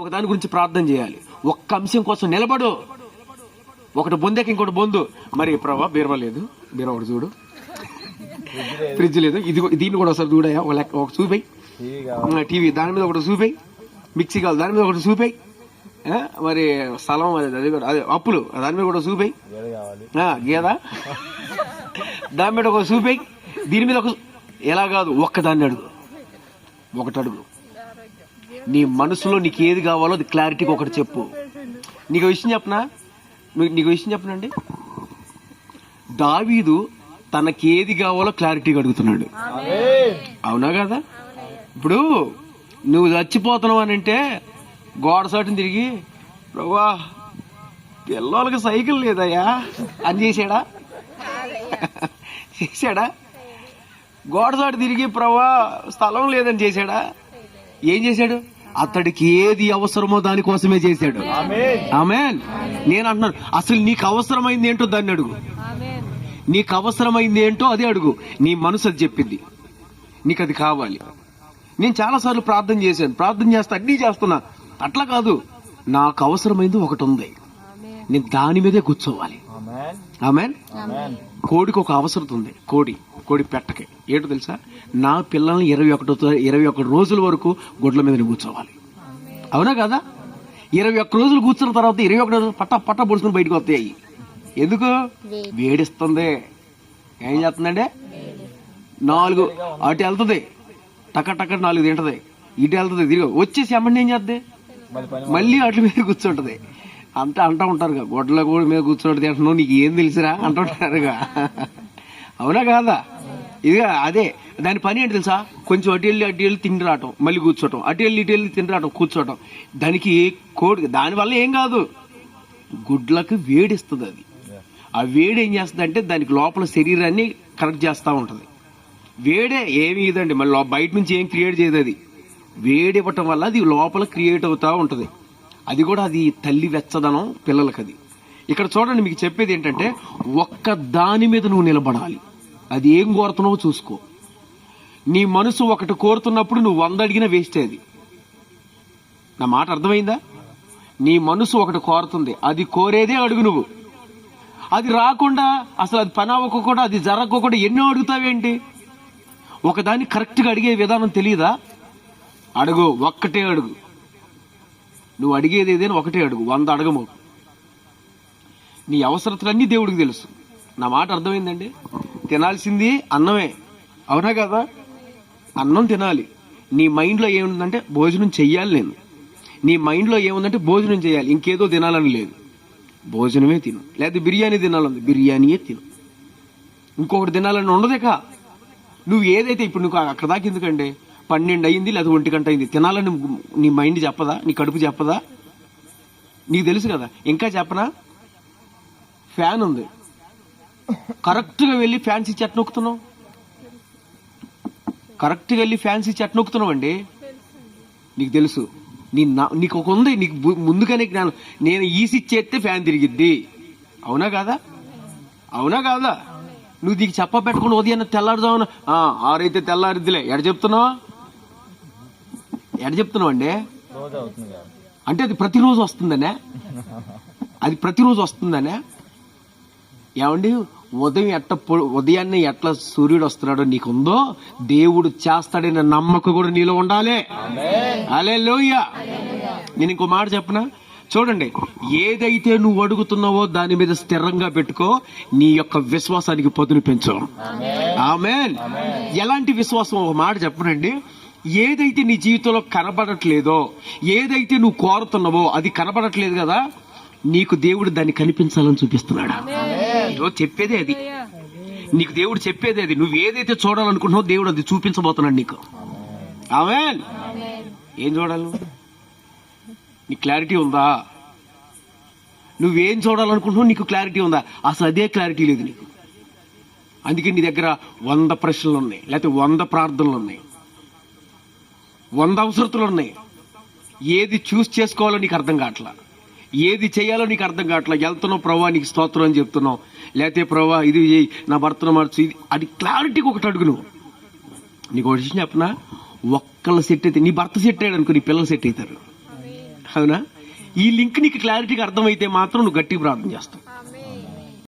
ఒక దాని గురించి ప్రార్థన చేయాలి. ఒక్క అంశం కోసం నిలబడు. ఒకటి బొందేకి ఇంకోటి బొందు. మరి ప్రభా బీరవ లేదు. బీరవ ఒకటి చూడు. ఫ్రిడ్జ్ లేదు. ఇది దీన్ని కూడా ఒకసారి చూడయా ఒక లెక్క ఒక చూపాయి. టీవీ దాని మీద ఒకటి చూపాయి. మిక్సీ కావాలి దాని మీద ఒకటి చూపాయి. మరి స్థలం అది అది కూడా అదే అప్పులు దాని మీద కూడా చూపాయి. గేదా దాని మీద ఒక చూపాయి. దీని మీద ఒక ఎలా కాదు ఒక్కదాన్ని అడుగు. ఒకటి అడుగు. నీ మనసులో నీకు ఏది కావాలో అది క్లారిటీగా ఒకటి చెప్పు. నీకు విషయం చెప్పనా? నువ్వు నీకు విషయం చెప్పనండి? దావీదు తనకి ఏది కావాలో క్లారిటీగా అడుగుతున్నాడు. అవునా కదా? ఇప్పుడు నువ్వు చచ్చిపోతున్నావు అని అంటే గోడ సాటుని తిరిగి ప్రభా పిల్లలకి సైకిల్ లేదయ్యా. అని చేశాడా? చేశాడా? గోడ తిరిగి ప్రభా స్థలం లేదని చేశాడా? ఏం చేశాడు? అతడికి ఏది అవసరమో దానికోసమే చేశాడు. ఆమె నేను అంటున్నాను అసలు నీకు అవసరమైంది ఏంటో దాన్ని అడుగు. నీకు అవసరమైంది ఏంటో అదే అడుగు. నీ మనసు అది చెప్పింది. నీకు అది కావాలి. నేను చాలాసార్లు ప్రార్థన చేశాను. ప్రార్థన చేస్తా అన్నీ చేస్తున్నా. అట్లా కాదు. నాకు అవసరమైంది ఒకటి ఉంది. నేను దాని మీదే కూర్చోవాలి. ఆమెన్. కోడికి ఒక అవసరం ఉంది. కోడి. కోడి పెట్టకి. ఏంటో తెలుసా? నా పిల్లల్ని ఇరవై ఒకటో ఇరవై ఒకటి రోజుల వరకు గుడ్ల మీద కూర్చోవాలి. అవునా కదా? ఇరవై ఒక్క రోజులు కూర్చున్న తర్వాత ఇరవై ఒకటి రోజులు పట్ట పట్ట పొడుచుకుని బయటకు వస్తాయి. ఎందుకు? వేడిస్తుంది. ఏం చేస్తుందండి? నాలుగు అటు వెళ్తుంది. టక టక నాలుగు తింటది. ఇటు వెళ్తుంది. తిరిగి వచ్చేసి అమ్మని ఏం పని మళ్ళీ అట్ల మీద కూర్చుంటది. అంతా అంటూ ఉంటారుగా. గొడ్ల కూడా మీద కూర్చోటి తింటున్నావు నీకు ఏం తెలుసురా అంటుంటారుగా అవునా కాదా? ఇది అదే దాని పని ఏంటి తెలుసా? కొంచెం అటు వెళ్ళి అటు వెళ్ళి తిండి రావటం మళ్ళీ కూర్చోటం అటు వెళ్ళి ఇటు వెళ్ళి తిండి రావటం కూర్చోటం దానికి కోడి దానివల్ల ఏం కాదు. గుడ్లకు వేడిస్తుంది అది. ఆ వేడి ఏం చేస్తుంది అంటే దానికి లోపల శరీరాన్ని కరెక్ట్ చేస్తూ ఉంటుంది. వేడే ఏమి ఇదండి. మళ్ళీ బయట నుంచి ఏం క్రియేట్ చేయదు అది. వేడి ఇవ్వటం వల్ల అది లోపల క్రియేట్ అవుతూ ఉంటుంది. అది కూడా అది తల్లి వెచ్చదనం పిల్లలకి అది ఇక్కడ చూడండి మీకు చెప్పేది ఏంటంటే ఒక్క దాని మీద నువ్వు నిలబడాలి. అది ఏం కోరుతున్నావో చూసుకో. నీ మనసు ఒకటి కోరుతున్నప్పుడు నువ్వు వంద అడిగినా వేస్ట్ అది. నా మాట అర్థమైందా? నీ మనసు ఒకటి కోరుతుంది. అది కోరేదే అడుగు నువ్వు. అది రాకుండా అసలు అది పని అవ్వకుండా అది జరగకుండా ఎన్నో అడుగుతావేంటి? ఒకదాన్ని కరెక్ట్గా అడిగే విధానం తెలియదా అడుగు ఒక్కటే అడుగు. నువ్వు అడిగేది ఏదైనా ఒకటే అడుగు వంద అడగము. నీ అవసరతలన్నీ దేవుడికి తెలుసు. నా మాట అర్థమైందండి? తినాల్సింది అన్నమే. అవునా కదా? అన్నం తినాలి. నీ మైండ్లో ఏముందంటే భోజనం చెయ్యాలి నేను. నీ మైండ్లో ఏముందంటే భోజనం చేయాలి ఇంకేదో తినాలని లేదు. భోజనమే తిను. లేదా బిర్యానీ తినాలని బిర్యానీయే తిను. ఇంకొకటి తినాలని ఉండదేకా? నువ్వు ఏదైతే ఇప్పుడు నువ్వు అక్కడ దాకా ఎందుకండి? పన్నెండు అయింది లేదా ఒంటి గంట అయింది తినాలని నీ మైండ్ చెప్పదా? నీ కడుపు చెప్పదా? నీకు తెలుసు కదా. ఇంకా చెప్పనా? ఫ్యాన్ ఉంది. కరెక్ట్గా వెళ్ళి ఫ్యాన్సీ చెట్ నొక్కుతున్నావు? కరెక్ట్గా వెళ్ళి ఫ్యాన్సీ చెట్ నొక్కుతున్నావు అండి? నీకు తెలుసు. నీ నా- నీకు ఒక ఉంది. నీకు ముందుగానే జ్ఞానం. నేను ఈ స్విచ్ చేస్తే ఫ్యాన్ తిరిగిద్ది. అవునా కాదా? అవునా కాదా? నువ్వు నీకు చెప్ప పెట్టుకుని ఉదయం తెల్లారుజామున ఆరైతే తెల్లారిద్దిలే. ఎడ చెప్తున్నావు? ఎడ చెప్తున్నావు అండి అంటే అది ప్రతిరోజు వస్తుందనే? అది ప్రతిరోజు వస్తుందనే? ఏమండి? ఉదయం ఎట్ట ఉదయాన్నే ఎట్లా సూర్యుడు వస్తున్నాడో నీకుందో దేవుడు చేస్తాడనే నమ్మకం కూడా నీలో ఉండాలి. అలే నేను ఇంకో మాట చెప్పనా? చూడండి ఏదైతే నువ్వు అడుగుతున్నావో దాని మీద స్థిరంగా పెట్టుకో నీ యొక్క విశ్వాసానికి పదును పెంచు. ఆమెన్. ఎలాంటి విశ్వాసం? ఒక మాట చెప్పనండి. ఏదైతే నీ జీవితంలో కనబడట్లేదో ఏదైతే నువ్వు కోరుతున్నావో అది కనబడట్లేదు కదా నీకు దేవుడు దాన్ని కనిపించాలని చూపిస్తున్నాడు? చెప్పేదే అది. నీకు దేవుడు చెప్పేదే అది. నువ్వు ఏదైతే చూడాలనుకుంటున్నావో దేవుడు అది చూపించబోతున్నాడు నీకు. ఆమెన్ ఏం చూడాలి? నీకు క్లారిటీ ఉందా? నువ్వేం చూడాలనుకుంటున్నావు నీకు క్లారిటీ ఉందా? అసలు అదే క్లారిటీ లేదు నీకు. అందుకే నీ దగ్గర వంద ప్రశ్నలు ఉన్నాయి లేకపోతే వంద ప్రార్థనలు ఉన్నాయి. వంద అవసరతలు ఉన్నాయి ఏది చూస్ చేసుకోవాలో నీకు అర్థం కావట్లా. ఏది చేయాలో నీకు అర్థం కావట్లా. వెళ్తున్నావు ప్రభా నీకు స్తోత్రం అని చెప్తున్నావు. లేకపోతే ప్రభా ఇది నా భర్తను మార్చు ఇది అది క్లారిటీకి ఒకటి అడుగు నువ్వు. నీకు ఒకటి చెప్పనా? ఒక్కళ్ళు సెట్ అయితే నీ భర్త సెట్ అయ్యాడు అనుకో నీ పిల్లలు సెట్ అవుతారు. అవునా? ఈ లింక్ నీకు క్లారిటీగా అర్థమైతే మాత్రం నువ్వు గట్టిగా ప్రార్థన చేస్తావు.